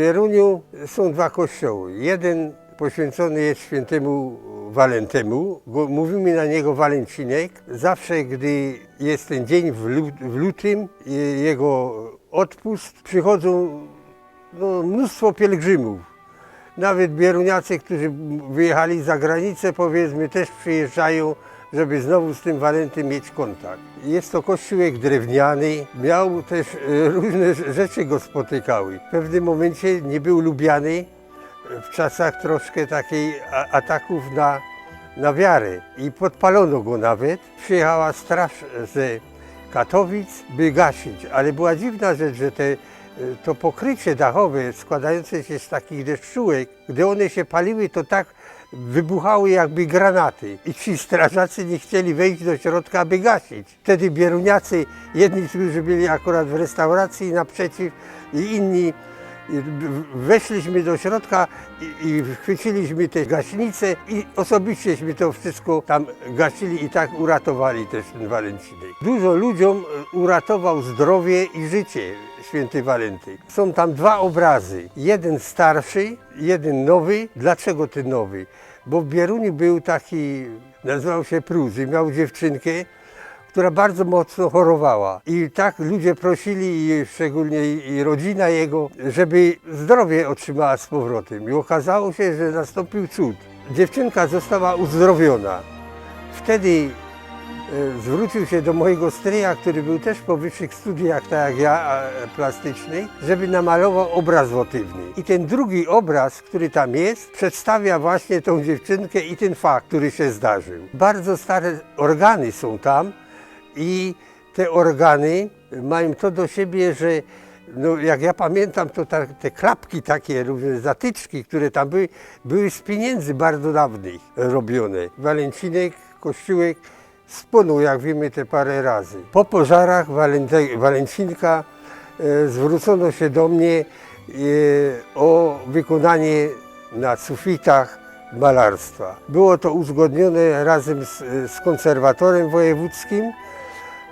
Bieruniu są dwa kościoły. Jeden poświęcony jest świętemu Walentemu. Go- Mówimy na niego Walencinek. Zawsze, gdy jest ten dzień w, lu- w lutym, je- jego odpust, przychodzą no, mnóstwo pielgrzymów. Nawet bieruniacy, którzy wyjechali za granicę, powiedzmy, też przyjeżdżają, żeby znowu z tym Walentem mieć kontakt. Jest to kościółek drewniany, miał też e, różne rzeczy go spotykały. W pewnym momencie nie był lubiany w czasach troszkę takiej ataków na, na wiarę i podpalono go nawet. Przyjechała straż ze Katowic, by gasić, ale była dziwna rzecz, że te, to pokrycie dachowe składające się z takich deszczułek, gdy one się paliły, to tak wybuchały jakby granaty i ci strażacy nie chcieli wejść do środka, aby gasić. Wtedy bieruniacy, jedni, którzy byli akurat w restauracji naprzeciw i inni Weszliśmy do środka i, chwyciliśmy te gaśnice i osobiścieśmy to wszystko tam gasili i tak uratowali też ten Walencinek. Dużo ludziom e, uratował zdrowie i życie święty Walenty. Są tam dwa obrazy. Jeden starszy, jeden nowy. Dlaczego ten nowy? Bo w Bieruniu był taki, nazywał się Prus i miał dziewczynkę, która bardzo mocno chorowała. I tak ludzie prosili, szczególnie i rodzina jego, żeby zdrowie otrzymała z powrotem. I okazało się, że nastąpił cud. Dziewczynka została uzdrowiona. Wtedy zwrócił się do mojego stryja, który był też po wyższych studiach, tak jak ja, plastycznych, żeby namalował obraz wotywny. I ten drugi obraz, który tam jest, przedstawia właśnie tą dziewczynkę i ten fakt, który się zdarzył. Bardzo stare organy są tam i te organy mają to do siebie, że no, jak ja pamiętam, to ta, te klapki takie, różne zatyczki, które tam były, były z pieniędzy bardzo dawnych robione. Walencinek, kościółek spłonął, jak wiemy, te parę razy. Po pożarach Walencinka e, zwrócono się do mnie e, o wykonanie na sufitach malarstwa. Było to uzgodnione razem z, z konserwatorem wojewódzkim.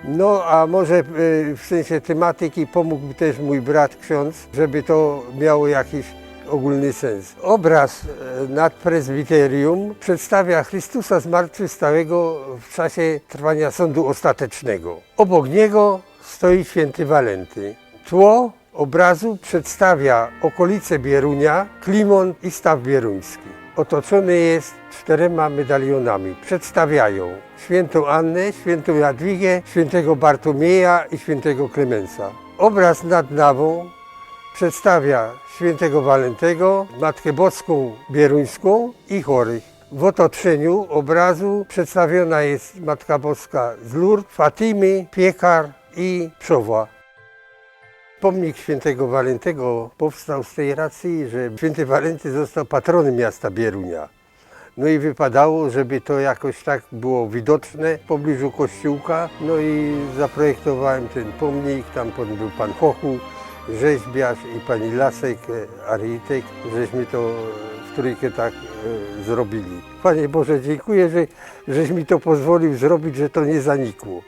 No a może e, w sensie tematyki pomógł też mój brat ksiądz, żeby to miało jakiś ogólny sens. Obraz e, nad prezbiterium przedstawia Chrystusa zmartwychwstałego w czasie trwania sądu ostatecznego. Obok niego stoi święty Walenty. Tło obrazu przedstawia okolice Bierunia, Klimon i staw bieruński. Otoczony jest czterema medalionami. Przedstawiają świętą Annę, świętą Jadwigę, świętego Bartłomieja i świętego Klemensa. Obraz nad nawą przedstawia świętego Walentego, Matkę Boską Bieruńską i chorych. W otoczeniu obrazu przedstawiona jest Matka Boska z Lourdes, Fatimy, Piekar i Przowa. Pomnik świętego Walentego powstał z tej racji, że święty Walenty został patronem miasta Bierunia. No i wypadało, żeby to jakoś tak było widoczne w pobliżu kościółka. No i zaprojektowałem ten pomnik, tam był pan Chochu, rzeźbiarz i pani Lasek, e, architekt, żeśmy to w trójkę tak e, zrobili. Panie Boże, dziękuję, że, żeś mi to pozwolił zrobić, że to nie zanikło.